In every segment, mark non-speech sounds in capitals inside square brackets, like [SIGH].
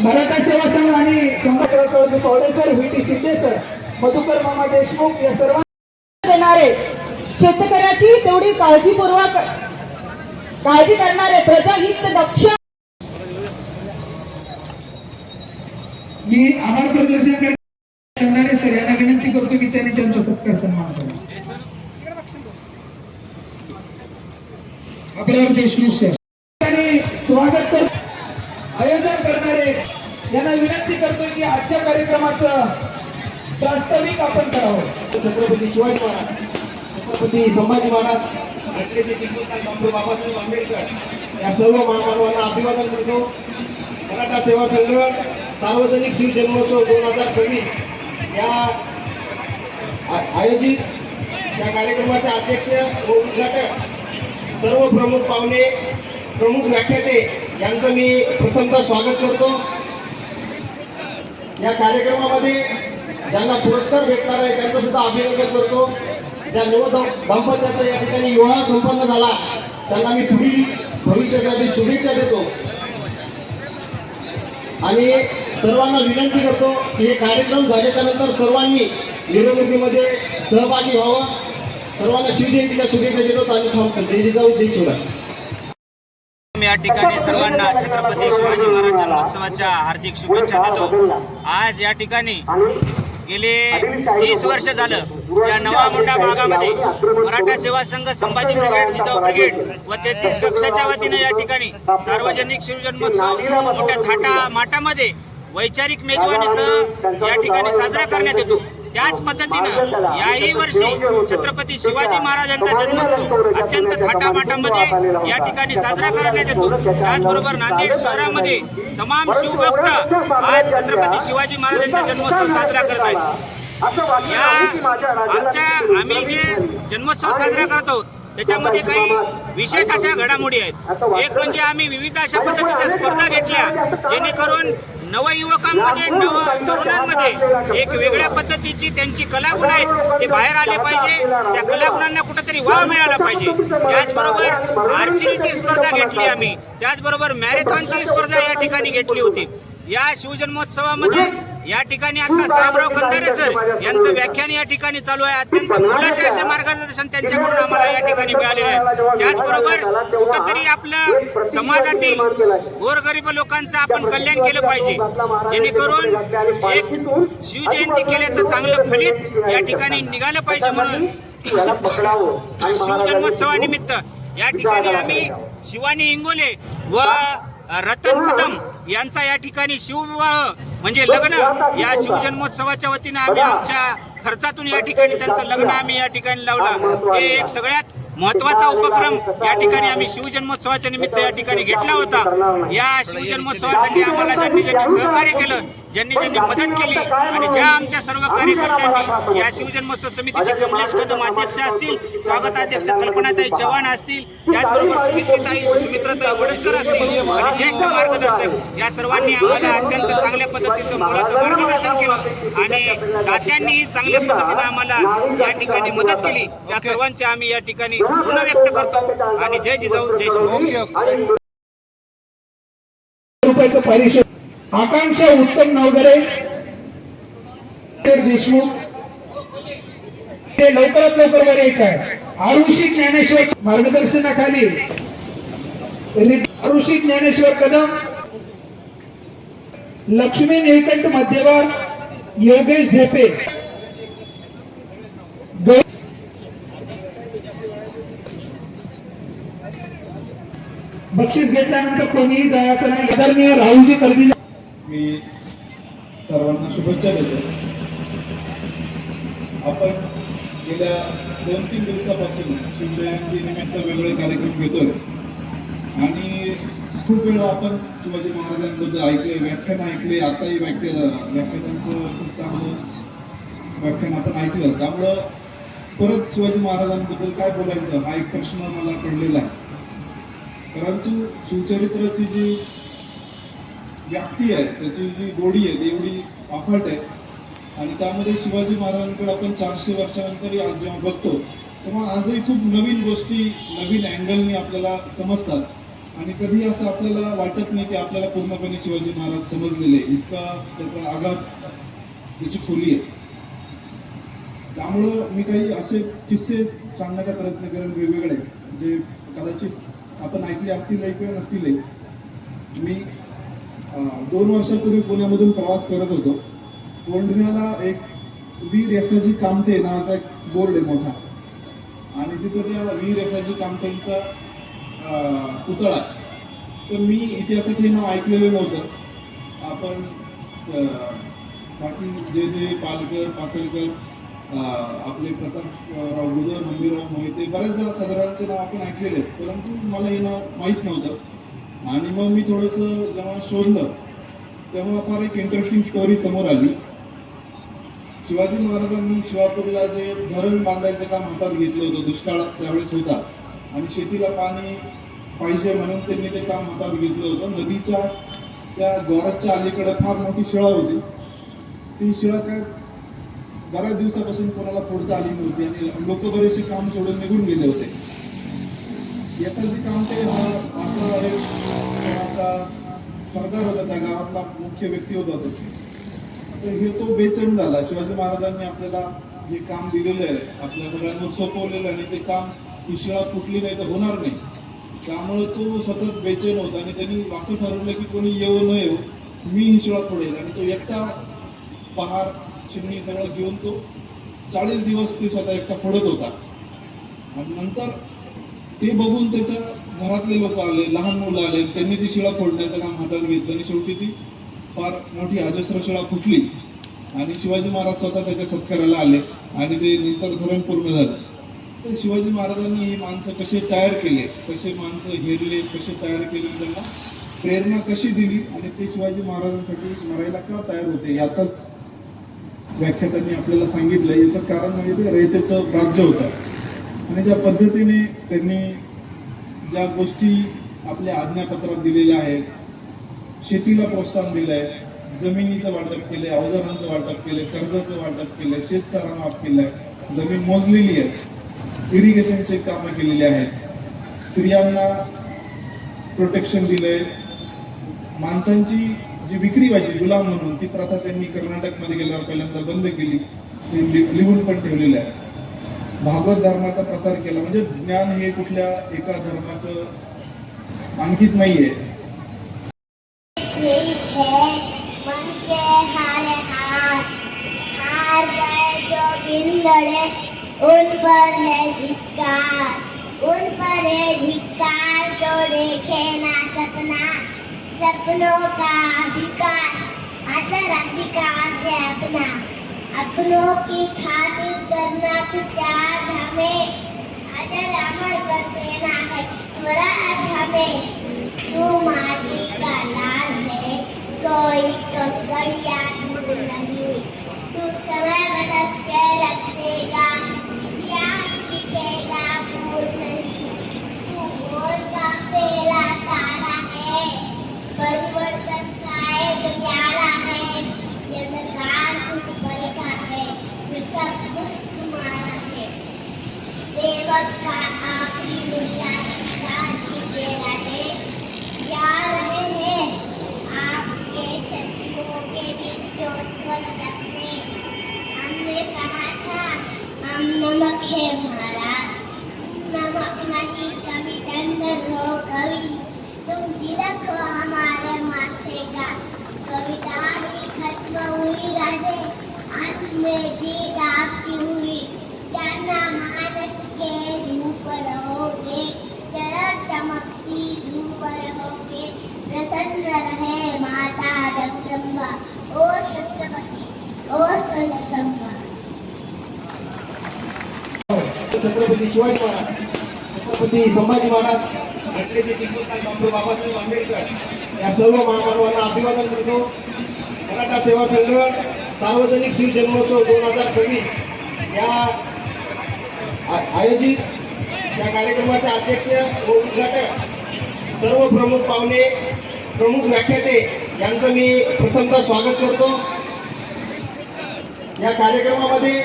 मराठा सेवा संघ आणि Sambhaji Kawade sir V T Shinde sir Madhukar मामा देशमुख या सर्व देणारे शेतकऱ्याची तेवढी काळजीपूर्वक काळजी करणारे प्रजाहित दक्ष मी आभार प्रदर्शन करणारे सर यांना विनंती करतो की त्यांनी त्यांचा सत्कार सन्मान करा. अकराव देशमुख सर. स्वागत यांना विनंती करतोय की आजच्या कार्यक्रमाचं प्रास्ताविक आपण करावं. छत्रपती शिवाजी महाराज छत्रपती संभाजी महाराज घटनेचे शिक्षक डॉक्टर बाबासाहेब आंबेडकर या सर्व महामानवांना अभिवादन करतो. मराठा सेवा संघ सार्वजनिक शिवजन्मोत्सव दोन हजार सव्वीस या आयोजित या कार्यक्रमाचे अध्यक्ष व उद्घाटक सर्व प्रमुख पाहुणे प्रमुख व्याख्याते यांचं मी प्रथमतः स्वागत करतो. या कार्यक्रमामध्ये ज्यांना पुरस्कार भेटणार आहे त्यांचं सुद्धा अभिनंदन करतो. ज्या नव दंपत्याचा या ठिकाणी विवाह संपन्न झाला त्यांना मी पुढील भविष्यासाठी शुभेच्छा देतो. आणि सर्वांना विनंती करतो की हे कार्यक्रम झाल्याच्यानंतर सर्वांनी मिरवणुकीमध्ये सहभागी व्हावं. सर्वांना शिवजयंतीच्या शुभेच्छा देतो आणि थांबतो जय जिजाऊ जय शिवराय या ठिकाणी सर्वांना छत्रपती शिवाजी महाराज जन्मोत्सवाच्या हार्दिक शुभेच्छा देतो. आज या ठिकाणी गेले तीस वर्ष झालं या नवा मुंडा भागामध्ये मराठा सेवा संघ संभाजी ब्रिगेड जिजाऊ ब्रिगेड व तेहतीस कक्षाच्या वतीनं या ठिकाणी सार्वजनिक शिवजन्मोत्सव मोठ्या थाटा माटामध्ये वैचारिक मेजवानीसह या ठिकाणी साजरा करण्यात येतो. त्याच पद्धतीनं याही वर्षी छत्रपती शिवाजी महाराजांचा जन्मोत्सव अत्यंत थाटामाटामध्ये या ठिकाणी साजरा करण्यात येतो. त्याचबरोबर नांदेड शहरामध्ये तमाम शिवभक्त आज छत्रपती शिवाजी महाराजांचा जन्मोत्सव साजरा करत आहेत. या आमच्या आम्ही जे जन्मोत्सव साजरा करतो त्याच्यामध्ये काही विशेष अशा घडामोडी आहेत. एक म्हणजे आम्ही विविध अशा पद्धतीच्या स्पर्धा घेतल्या जेणेकरून नवयुवकांमध्ये नव तरुणांमध्ये एक वेगळ्या पद्धतीची त्यांची कलागुण आहेत. ते बाहेर आले पाहिजे. त्या कलागुणांना कुठेतरी वाव मिळाला पाहिजे. त्याचबरोबर आर्चरीची स्पर्धा घेतली आम्ही. त्याचबरोबर मॅरेथॉनची स्पर्धा या ठिकाणी घेतली होती. या शिवजन्मोत्सवामध्ये या ठिकाणी आता साहेबराव कंदारे सर यांचं व्याख्यान या ठिकाणी चालू आहे. अत्यंत मोलाचे असे मार्गदर्शन त्यांच्याकडून आम्हाला या ठिकाणी मिळालेले आहे त्याचबरोबर कुठंतरी आपलं समाजातील गोरगरीब लोकांचं आपण कल्याण केलं पाहिजे. जेणेकरून एक शिवजयंती केल्याचं चांगलं फलित [LAUGHS] या ठिकाणी निघालं पाहिजे म्हणून शिवजन्मोत्सवानिमित्त या ठिकाणी आम्ही शिवानी इंगोले व रतन कदम यांचा या ठिकाणी शिवविवाह म्हणजे लग्न या शिवजन्मोत्सवाच्या वतीनं आम्ही आमच्या खर्चातून या ठिकाणी त्यांचं लग्न आम्ही या ठिकाणी लावलं. हे एक सगळ्यात महत्त्वाचा उपक्रम या ठिकाणी आम्ही शिवजन्मोत्सवाच्या निमित्त या ठिकाणी घेतला होता. या शिवजन्मोत्सवासाठी आम्हाला ज्यांनी ज्यांनी सहकार्य केलं ज्यांनी ज्यांनी मदत केली आणि ज्या आमच्या सर्व कार्यकर्त्यांनी या शिवजन्मोत्सव समितीचे कमलेश कदम अध्यक्ष असतील स्वागताध्यक्ष कल्पनाताई चव्हाण असतील त्याचबरोबर सुमित्रताई सुमित्रताई वडतकर असतील आणि ज्येष्ठ मार्गदर्शक या सर्वांनी आम्हाला अत्यंत चांगल्या पद्धतीचं मुलाचं मार्गदर्शन केलं आणि दात्यांनी चांगल्या पद्धतीने आम्हाला या ठिकाणी मदत केली. या सर्वांचे आम्ही या ठिकाणी ऋण व्यक्त करतो आणि जय जिजाऊ जय शिव रुपयाचं पारितोषिक आकांक्षा उत्तम नवगरे देशमुख. ते लवकरात लवकर वर यायचं आहे. आरुषी ज्ञानेश्वर मार्गदर्शनाखाली. आरुषी ज्ञानेश्वर कदम. लक्ष्मी निळकंठ मध्यवार. योगेश ढेपे. बक्षीस घेतल्यानंतर कोणीही जायचं नाही. आदरणीय राहुलजी कर्वी मी सर्वांना शुभेच्छा देतो. आपण गेल्या दोन तीन दिवसापासून शिवजयंती निमित्त वेगवेगळे कार्यक्रम घेतोय. आणि खूप वेळा आपण शिवाजी महाराजांबद्दल ऐकले व्याख्यान ऐकले. आताही व्याख्या व्याख्यानांचं खूप चांगलं व्याख्यान आपण ऐकलं. त्यामुळं परत शिवाजी महाराजांबद्दल काय बोलायचं हा एक प्रश्न मला पडलेला आहे. परंतु शिवचरित्राची जी व्याप्ती आहे त्याची जी गोडी आहे ती एवढी अफाट आहे. आणि त्यामध्ये शिवाजी महाराजांकडे आपण चारशे वर्षानंतरही आज जेव्हा बघतो तेव्हा आजही खूप नवीन गोष्टी नवीन अँगलनी आपल्याला समजतात. आणि कधी असं आपल्याला वाटत नाही की आपल्याला पूर्णपणे शिवाजी महाराज समजलेले आहे. इतका त्याचा आघात त्याची खोली आहे. त्यामुळं मी काही असे किस्से सांगण्याचा प्रयत्न करेन वेगवेगळे जे कदाचित आपण ऐकले असतील किंवा नसतील मी दोन वर्षापूर्वी पुण्यामधून प्रवास करत होतो. कोंढव्याला एक वीर यसाजी कामते नावाचा एक बोर्ड आहे मोठा. आणि तिथं त्या वीर यसाजी कामतेंचा पुतळा. तर मी इतिहासात हे नाव ऐकलेलं नव्हतं. आपण बाकी जे जे पालकर पातळकर आपले प्रतापराव गुजर हंबीराव मोहिते बऱ्याच जरा सदरांचे नाव आपण ऐकलेले आहेत. परंतु मला हे नाव माहीत नव्हतं. आणि मग मी थोडंसं जेव्हा शोधलं तेव्हा फार एक इंटरेस्टिंग स्टोरी समोर आली. शिवाजी महाराजांनी शिवापूरला जे धरण बांधायचं काम हातात घेतलं होतं दुष्काळ त्यावेळेस होता. आणि शेतीला पाणी पाहिजे म्हणून त्यांनी ते काम हातात घेतलं होतं. नदीच्या त्या द्वाराच्या अलीकडे फार मोठी शिळा होती. ती शिळा काय बऱ्याच दिवसापासून कोणाला फोडता आली नव्हती आणि लोक बरेचसे काम सोडून निघून गेले होते. याचं जे काम ते हा असा एक सरदार होता त्या गावातला मुख्य व्यक्ती होता तो. तर हे तो बेचैन झाला. शिवाजी महाराजांनी आपल्याला हे काम दिलेलं आहे. आपल्या सगळ्यांवर सोपवलेलं आणि ते काम ही कुठली फुटली नाही तर होणार नाही. त्यामुळे तो सतत बेचैन होता आणि त्यांनी असं ठरवलं की कोणी येऊ न येऊ मी ही शिळा फोडेल आणि तो एकटा पहार चिमणी सगळं घेऊन तो चाळीस दिवस ते स्वतः एकटा फडत होता. आणि नंतर ते बघून त्याच्या घरातले लोक आले लहान मुलं आले त्यांनी ती शिळा फोडण्याचं काम हातात घेतलं आणि शेवटी ती फार मोठी अजस्र शिळा फुटली. आणि शिवाजी महाराज स्वतः त्याच्या सत्काराला आले आणि ते नंतर धरण पूर्ण झालं. तर शिवाजी महाराजांनी ही माणसं कसे तयार केले कसे माणसं हेरले कसे तयार केले त्यांना प्रेरणा कशी दिली आणि ते शिवाजी महाराजांसाठी मरायला का तयार होते यातच व्याख्यात्यांनी आपल्याला सांगितलं याचं कारण म्हणजे ते रयतेचं राज्य होतं. आणि ज्या पद्धतीने त्यांनी ज्या गोष्टी आपल्या आज्ञापत्रात दिलेल्या आहेत शेतीला प्रोत्साहन दिलं आहे जमिनीचं वाटप केलंय अवजारांचं वाटप केलंय कर्जाचं वाटप केलंय शेतसारा माफ केलाय जमीन मोजलेली आहे इरिगेशनचे कामं केलेली आहेत स्त्रियांना प्रोटेक्शन दिलंय माणसांची जी विक्री व्हायची गुलाम म्हणून ती प्रथा त्यांनी कर्नाटकमध्ये गेल्यावर पहिल्यांदा बंद केली. ती लि- लिहून पण ठेवलेलं आहे भागवत धर्माचा प्रसार केला. म्हणजे ज्ञान हे कुठल्या एका धर्माचं अंकित नाहीये. उन पर है धिक्कार उन पर है धिक्कार जो देखे ना सपना। सपनों का अधिकार, असर अधिकार है अपना। अपनों की खातिर करना कुछ आज हमें। अजर अमर कर देना है स्वराज हमें। तू माटी का लाल है, कोई कंकड़िया दूर शिवाजी महाराज छत्रपती संभाजी महाराज घटनेचे शिक्षण डॉक्टर बाबासाहेब आंबेडकर या सर्व महामानवांना अभिवादन करतो मराठा सेवा संघ सार्वजनिक शिव जन्मोत्सव दोन हजार सव्वीस या आ- आयोजित या कार्यक्रमाचे अध्यक्ष व उद्घाटक सर्व प्रमुख पाहुणे प्रमुख व्याख्याते यांचं मी प्रथमतः स्वागत करतो या कार्यक्रमामध्ये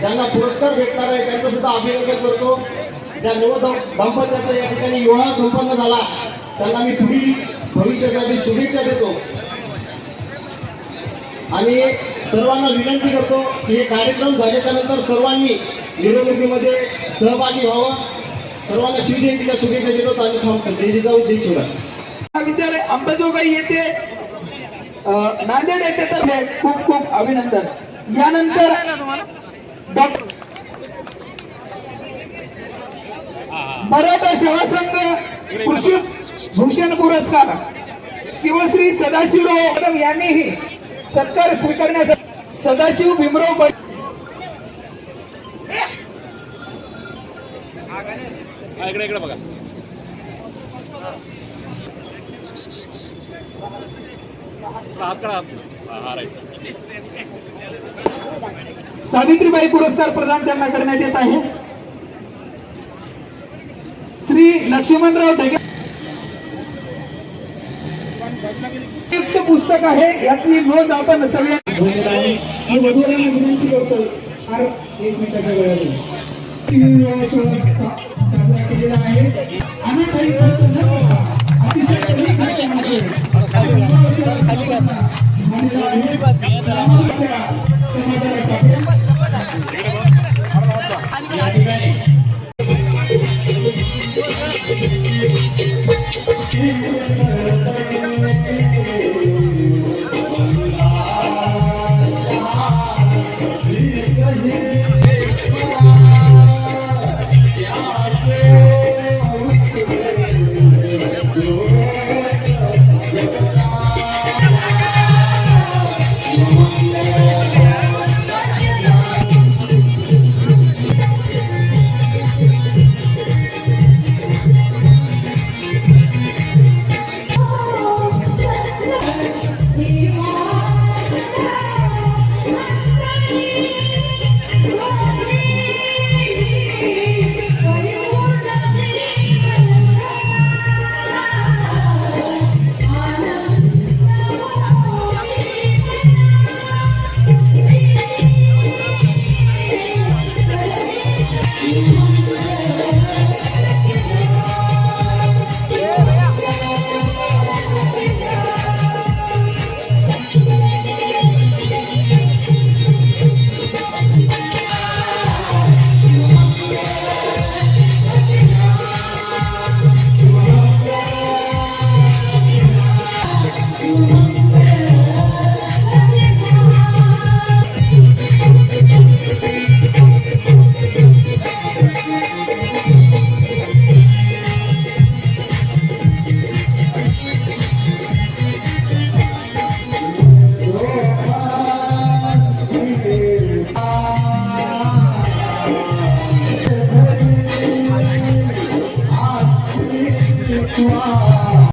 ज्यांना पुरस्कार भेटणार आहे त्यांचं सुद्धा अभिनंदन करतो. ज्या नव दंपत्याचा या ठिकाणी विवाह संपन्न झाला त्यांना मी पुढील भविष्यासाठी शुभेच्छा देतो. आणि सर्वांना विनंती करतो की हे कार्यक्रम झाल्याच्यानंतर सर्वांनी मिरवणुकीमध्ये सहभागी व्हावं. सर्वांना शिवजयंतीच्या शुभेच्छा देतो. आणि थांबतो जय जिजाऊ जय शिवराय विद्यालय अंबाजोगाई येथे नांदेड येथे तर खूप खूप अभिनंदन. यानंतर मराठा सेवा संघ कृषी भूषण पुरस्कार शिवश्री सदाशिवराव कदम यांनीही सत्कार स्वीकारण्यासाठी सदाशिव भीमराव ब- सावित्रीबाई पुरस्कार प्रदान त्यांना करण्यात येत आहे. श्री लक्ष्मणराव ढगे पुस्तक आहे याची नोंद आपण सगळ्या मी वधूवरांना विनंती करतो साजरा केलेला आहे. C'est Thank you.